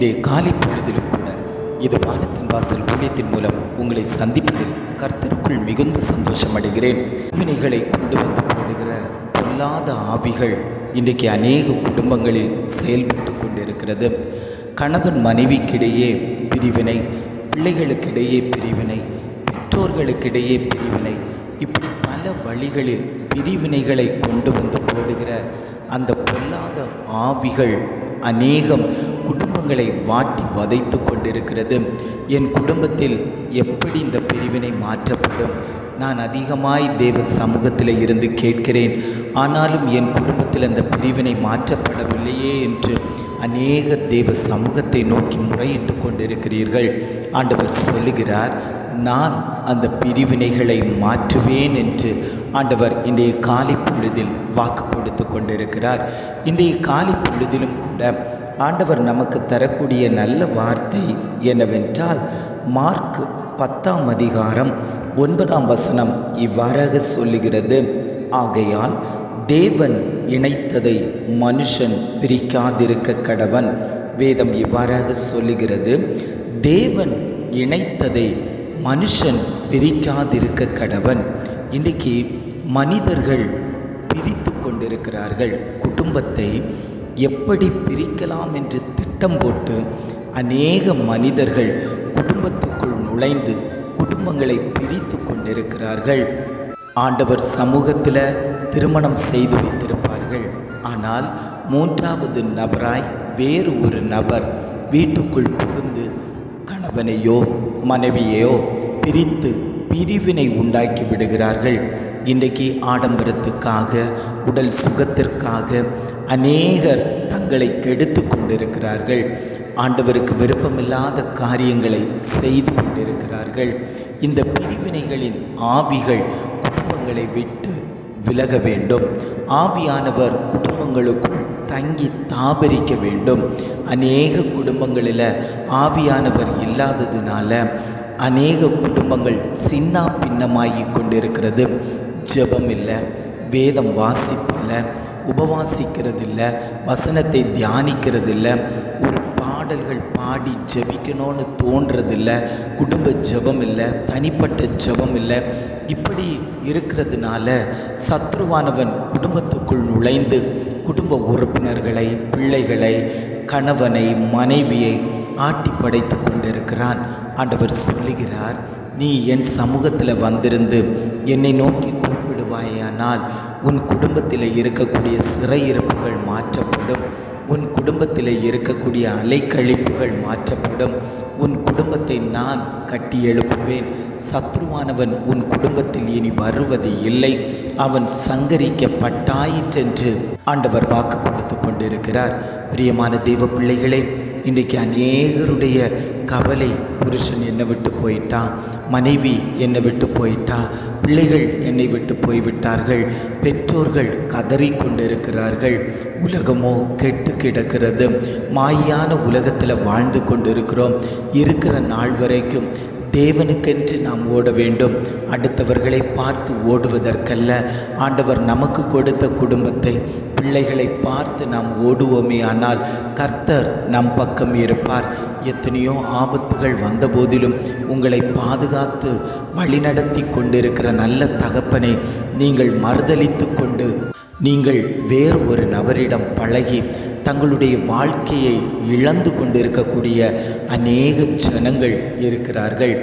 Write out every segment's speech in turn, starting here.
இன்றைய காலை பொழுதிலும் கூட இது வானத்தின் வாசல் ஊழியத்தின் மூலம் உங்களை சந்திப்பதில் கர்த்தருக்குள் மிகுந்த சந்தோஷம் அடைகிறேன். வினைகளை கொண்டு வந்து போடுகிற பொல்லாத ஆவிகள் இன்றைக்கு அநேக குடும்பங்களில் செயல்பட்டு கொண்டிருக்கிறது. கணவன் மனைவிக்கிடையே பிரிவினை பிள்ளைகளுக்கிடையே பிரிவினை பெற்றோர்களுக்கிடையே பிரிவினை இப்படி பல வழிகளில் பிரிவினைகளை கொண்டு வந்து போடுகிற அந்த பொல்லாத ஆவிகள் அநேகம் குடும்பங்களை வாட்டி வதைத்து கொண்டிருக்கிறது. என் குடும்பத்தில் எப்படி இந்த பிரிவினை மாற்றப்படும்? நான் அதிகமாய் தேவ சமூகத்தில் இருந்து கேட்கிறேன். ஆனாலும் என் குடும்பத்தில் அந்த பிரிவினை மாற்றப்படவில்லையே என்று அநேக தேவ சமூகத்தை நோக்கி முறையிட்டு கொண்டிருக்கிறீர்கள். ஆண்டவர் சொல்லுகிறார் நான் அந்த பிரிவினைகளை மாற்றுவேன் என்று ஆண்டவர் இன்றைய காலை பொழுதில் வாக்கு கொடுத்து கொண்டிருக்கிறார். இன்றைய காலை பொழுதிலும் கூட ஆண்டவர் நமக்கு தரக்கூடிய நல்ல வார்த்தை என்னவென்றால் மார்க் பத்தாம் அதிகாரம் ஒன்பதாம் வசனம் இவ்வாறாக சொல்லுகிறது. ஆகையால் தேவன் இணைத்ததை மனுஷன் பிரிக்காதிருக்க கடவன். வேதம் இவ்வாறாக சொல்லுகிறது. தேவன் இணைத்ததை மனுஷன் பிரிக்காதிருக்க கடவன். இன்றைக்கி மனிதர்கள் பிரித்து கொண்டிருக்கிறார்கள். குடும்பத்தை எப்படி பிரிக்கலாம் என்று திட்டம் போட்டு அநேக மனிதர்கள் குடும்பத்துக்குள் நுழைந்து குடும்பங்களை பிரித்து கொண்டிருக்கிறார்கள். ஆண்டவர் சமூகத்தில் திருமணம் செய்து வைத்திருப்பார்கள். ஆனால் மூன்றாவது நபராய் வேறு ஒரு நபர் வீட்டுக்குள் புகுந்து கணவனையோ மனைவியையோ பிரித்து பிரிவினை உண்டாக்கி விடுகிறார்கள். இன்றைக்கு ஆடம்பரத்துக்காக உடல் சுகத்திற்காக அநேகர் தங்களை கெடுத்து கொண்டிருக்கிறார்கள். ஆண்டவருக்கு விருப்பமில்லாத காரியங்களை செய்து கொண்டிருக்கிறார்கள். இந்த பிரிவினைகளின் ஆவிகள் குடும்பங்களை விட்டு விலக வேண்டும். ஆவியானவர் குடும்பங்களுக்குள் தங்கி தாபரிக்க வேண்டும். அநேக குடும்பங்களில் ஆவியானவர் இல்லாததுனால அநேக குடும்பங்கள் சின்ன பின்னமாகி கொண்டிருக்கிறது. ஜெபம் இல்லை வேதம் வாசிப்பில்லை உபவாசிக்கிறதில்லை வசனத்தை தியானிக்கிறதில்ல ஒரு பாடல்கள் பாடி ஜெபிக்கணும்னு தோன்றதில்ல குடும்ப ஜெபம் இல்லை தனிப்பட்ட ஜெபம் இல்லை இப்படி இருக்கிறதுனால சத்ருவானவன் குடும்பத்துக்குள் நுழைந்து குடும்ப உறுப்பினர்களை பிள்ளைகளை கணவனை மனைவியை ஆட்டி படைத்து கொண்டிருக்கிறான். ஆண்டவர் சொல்லுகிறார் நீ என் சமூகத்தில் வந்திருந்து என்னை நோக்கி கூப்பிடுவாயானால் உன் குடும்பத்தில் இருக்கக்கூடிய சிறையிருப்புகள் மாற்றப்படும். உன் குடும்பத்தில் இருக்கக்கூடிய அலைக்கழிப்புகள் மாற்றப்படும். உன் குடும்பத்தை நான் கட்டி எழுப்புவேன். சத்ருவானவன் உன் குடும்பத்தில் இனி வருவது இல்லை. அவன் சங்கரிக்கப்பட்டாயிற்றென்று ஆண்டவர் வாக்கு கொடுத்து கொண்டிருக்கிறார். பிரியமான தெய்வ பிள்ளைகளே இன்றைக்கு அநேகருடைய கவலை புருஷன் என்னை விட்டு போயிட்டான் மனைவி என்னை விட்டு போயிட்டா பிள்ளைகள் என்னை விட்டு போய்விட்டார்கள் பெற்றோர்கள் கதறி கொண்டிருக்கிறார்கள் உலகமோ கெட்டு கிடக்கிறது. மாயான உலகத்தில் வாழ்ந்து கொண்டிருக்கிறோம். இருக்கிற நாள் வரைக்கும் தேவனுக்கென்று நாம் ஓட வேண்டும். அடுத்தவர்களை பார்த்து ஓடுவதற்கல்ல. ஆண்டவர் நமக்கு கொடுத்த குடும்பத்தை பிள்ளைகளை பார்த்து நாம் ஓடுவோமே ஆனால் கர்த்தர் நம் பக்கம் இருப்பார். எத்தனையோ ஆபத்துகள் வந்தபோதிலும் உங்களை பாதுகாத்து வழிநடத்தி கொண்டிருக்கிற நல்ல தகப்பனை நீங்கள் மறுதளித்து கொண்டு நீங்கள் வேறு ஒரு நபரிடம் பழகி தங்களுடைய வாழ்க்கையை இழந்து கொண்டிருக்கக்கூடிய அநேக ஜனங்கள் இருக்கிறார்கள்.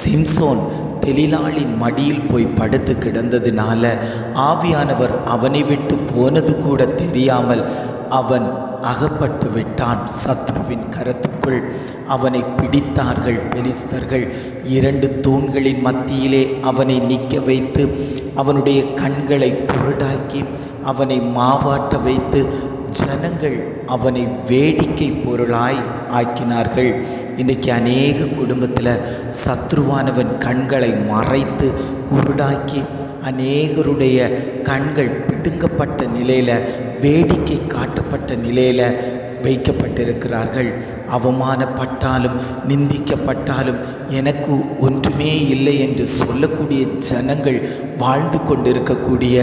சிம்சோன் தெளிலாளின் மடியில் போய் படுத்து கிடந்ததினால ஆவியானவர் அவனை விட்டு போனது கூட தெரியாமல் அவன் அகப்பட்டு விட்டான். சத்ருவின் கரத்துக்குள் அவனை பிடித்தார்கள் பெலிஸ்தர்கள். இரண்டு தூண்களின் மத்தியிலே அவனை நிற்க வைத்து அவனுடைய கண்களை குருடாக்கி அவனை மாவாட்ட வைத்து ஜனங்கள் அவனை வேடிக்கை பொருளாய் ஆக்கினார்கள். இன்றைக்கி அநேக குடும்பத்தில் சத்ருவானவன் கண்களை மறைத்து குருடாக்கி அநேகருடைய கண்கள் பிடுங்கப்பட்ட நிலையில் வேடிக்கை காட்டப்பட்ட நிலையில் வைக்கப்பட்டிருக்கிறார்கள். அவமானப்பட்டாலும் நிந்திக்கப்பட்டாலும் எனக்கு ஒன்றுமே இல்லை என்று சொல்லக்கூடிய ஜனங்கள் வாழ்ந்து கொண்டிருக்கக்கூடிய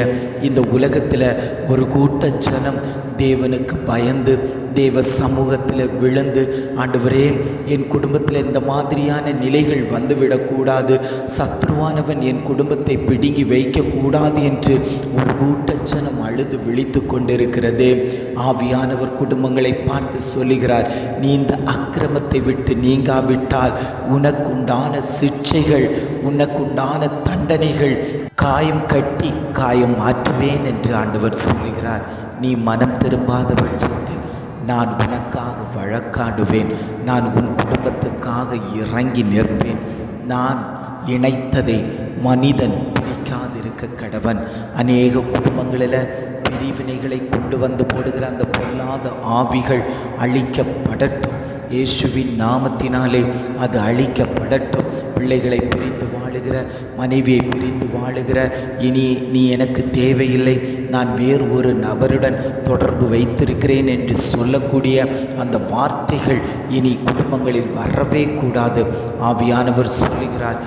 இந்த உலகத்தில் ஒரு கூட்ட ஜனம் தேவனுக்கு பயந்து தேவ சமூகத்தில் விழுந்து ஆண்டவரே என் குடும்பத்தில் இந்த மாதிரியான நிலைகள் வந்துவிடக்கூடாது சத்ருவானவன் என் குடும்பத்தை பிடுங்கி வைக்கக்கூடாது என்று ஒரு ஊட்டச்சனம் அழுது விழித்து கொண்டிருக்கிறது. ஆவியானவர் குடும்பங்களை பார்த்து சொல்லுகிறார் நீ இந்த அக்கிரமத்தை விட்டு நீங்காவிட்டால் உனக்குண்டான சிக்ஷைகள் உனக்குண்டான தண்டனைகள் காயம் கட்டி காயம் மாற்றுவேன் என்று ஆண்டவர் சொல்லுகிறார். நீ மனம் திரும்பாத பட்சத்தில் நான் உனக்காக வழக்காடுவேன் நான் உன் குடும்பத்துக்காக இறங்கி நிற்பேன். நான் இணைத்ததை மனிதன் பிரிக்காதிருக்க கடவன். அநேக குடும்பங்களில் பிரிவினைகளை கொண்டு வந்து போடுகிற அந்த பொல்லாத ஆவிகள் அழிக்கப்படட்டும். இயேசுவின் நாமத்தினாலே அது அழிக்கப்படட்டும். பிள்ளைகளை பிரிந்து வாழுகிற மனைவியை பிரிந்து வாழுகிற இனி நீ எனக்கு தேவையில்லை நான் வேறு ஒரு நபருடன் தொடர்பு வைத்திருக்கிறேன் என்று சொல்லக்கூடிய அந்த வார்த்தைகள் இனி குடும்பங்களில் வரவே கூடாது. ஆவியானவர் சொல்லுகிறார்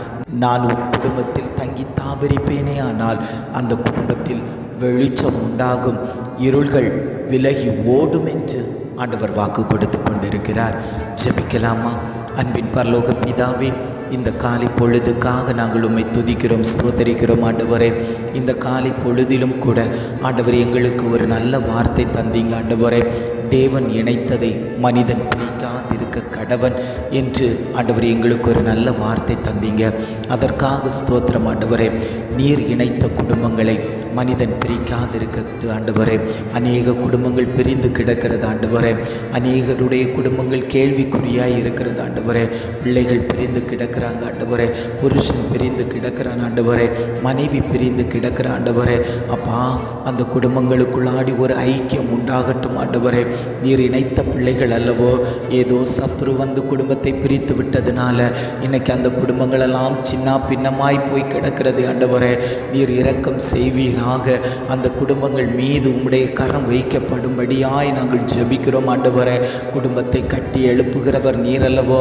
நான் உன் குடும்பத்தில் தங்கி தாபரிப்பேனே ஆனால் அந்த குடும்பத்தில் வெளிச்சம் உண்டாகும் இருள்கள் விலகி ஓடும் என்று ஆண்டவர் வாக்கு கொடுத்து கொண்டிருக்கிறார். ஜெபிக்கலாமா? அன்பின் பரலோக பிதாவே இந்த காலை பொழுதுக்காக நாங்கள் உண்மை துதிக்கிறோம் ஸ்தோத்தரிக்கிறோம் ஆண்டவரே. இந்த காலை பொழுதிலும் கூட ஆண்டவர் எங்களுக்கு ஒரு நல்ல வார்த்தை தந்தீங்க ஆண்டவரே. தேவன் இணைத்ததை மனிதன் பிரிக்காதிருக்க கடவன் என்று ஆண்டவர் எங்களுக்கு ஒரு நல்ல வார்த்தை தந்தீங்க. அதற்காக ஸ்தோத்திரம் ஆண்டவரே. நீர் இணைத்த குடும்பங்களை மனிதன் பிரிக்காதிருக்கிறது ஆண்டவரே. அநேக குடும்பங்கள் பிரிந்து கிடக்கிறது ஆண்டவரே. அநேகருடைய குடும்பங்கள் கேள்விக்குறியாக இருக்கிறது ஆண்டவரே. பிள்ளைகள் பிரிந்து கிடக்கிறாங்க ஆண்டவரே. புருஷன் பிரிந்து கிடக்கிறான் ஆண்டவரே. மனைவி பிரிந்து கிடக்கிற ஆண்டவரே. அப்பா அந்த குடும்பங்களுக்குள்ளாடி ஒரு ஐக்கியம் உண்டாகட்டும் ஆண்டவரே. நீர் இணைத்த பிள்ளைகள் அல்லவோ ஏதோ சத்ரு வந்து குடும்பத்தை பிரித்து விட்டதுனால இன்னைக்கு அந்த குடும்பங்களெல்லாம் சின்ன பின்னமாய் போய் கிடக்கிறது ஆண்டவரே. நீர் இரக்கம் ஆக அந்த குடும்பங்கள் மீது உம்முடைய கரம் வைக்கப்படும்படியாய் நாங்கள் ஜெபிக்கிறோம் ஆண்டவரே. குடும்பத்தை கட்டி எழுப்புகிறவர் நீர் அல்லவோ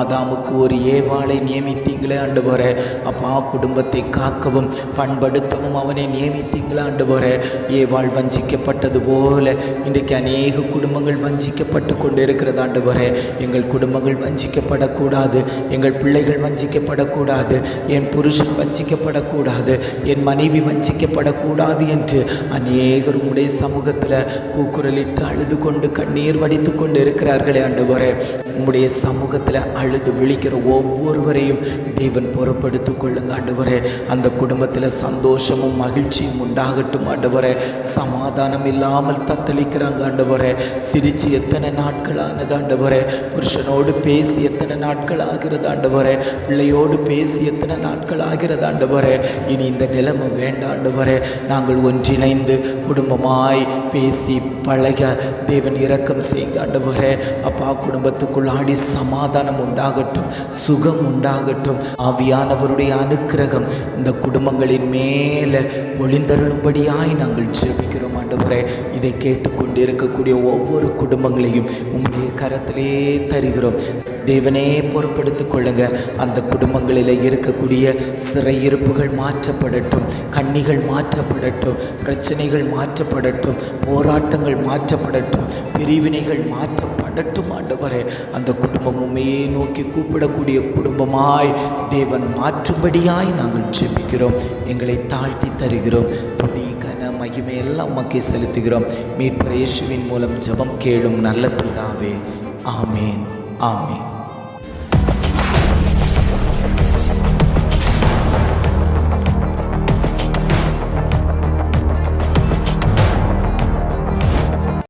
ஆதாமுக்கு ஒரு ஏவாளை நியமித்தீங்களே ஆண்டவரே. அப்பா குடும்பத்தை காக்கவும் பண்படுத்தவும் அவனை நியமித்தீங்களே ஆண்டவரே. ஏவாள் வஞ்சிக்கப்பட்டது போல இன்றைக்கு அநேக குடும்பங்கள் வஞ்சிக்கப்பட்டு கொண்டிருக்கிறது ஆண்டவரே. எங்கள் குடும்பங்கள் வஞ்சிக்கப்படக்கூடாது எங்கள் பிள்ளைகள் வஞ்சிக்கப்படக்கூடாது என் புருஷன் வஞ்சிக்கப்படக்கூடாது என் மனைவி வஞ்சிக்கப்படக்கூடாது. கூடாது என்று அநேகர் உடைய சமூகத்தில் கூக்குரலிட்டு அழுது கொண்டு கண்ணீர் வடித்து கொண்டு இருக்கிறார்களே ஆண்டவரே. உம்முடைய சமூகத்தில் அழுது விழிக்கிற ஒவ்வொருவரையும் தேவன் பொறுப்படுத்தி கொள்ளுங்க ஆண்டவரே. அந்த குடும்பத்தில் சந்தோஷமும் மகிழ்ச்சியும் உண்டாகட்டும் ஆண்டவரே. சமாதானம் இல்லாமல் தத்தளிக்கிறாங்க ஆண்டவரே. சிரித்து எத்தனை நாட்கள் ஆனது ஆண்டவரே. புருஷனோடு பேசி எத்தனை நாட்கள் ஆகிறது ஆண்டவரே. பிள்ளையோடு பேசி எத்தனை நாட்கள் ஆகிறது ஆண்டவரே. இனி இந்த நிலைமை வேண்டாம் ஆண்டவரே. நாங்கள் ஒன்றிணைந்து குடும்பமாய் பேசி பழக தேவன் இரக்கம் செய்து ஆண்டவரே அப்பா குடும்பத்துக்குள் ஆடி சமாதானம் உண்டாகட்டும் சுகம் உண்டாகட்டும். ஆவியானவருடைய அனுக்கிரகம் இந்த குடும்பங்களின் மேலே பொழிந்தருளும்படியாய் நாங்கள் ஜெபிக்கிறோம் ஆண்டவரே இதை கேட்டுக்கொண்டு இருக்கக்கூடிய ஒவ்வொரு குடும்பங்களையும் உம்முடைய கரத்திலே தருகிறோம். தேவனே பொறுப்படுத்திக் கொள்ளுங்க. அந்த குடும்பங்களில் இருக்கக்கூடிய சிறையிருப்புகள் மாற்றப்படட்டும் கண்ணிகள் மாற்றப்படட்டும் பிரச்சனைகள் மாற்றப்படட்டும் போராட்டங்கள் மாற்றப்படட்டும் பிரிவினைகள் மாற்றப்படட்டும் ஆண்டவரே. அந்த குடும்பம் நோக்கி கூப்பிடக்கூடிய குடும்பமாய் தேவன் மாற்றும்படியாய் நாங்கள் ஜெபிக்கிறோம். எங்களை தாழ்த்தி தருகிறோம். துதி கன மகிமை எல்லாம் உமக்கே செலுத்துகிறோம். மீட்பர் இயேசுவின் மூலம் ஜெபம் கேளும் நல்ல பிதாவே. ஆமேன். ஆமேன்.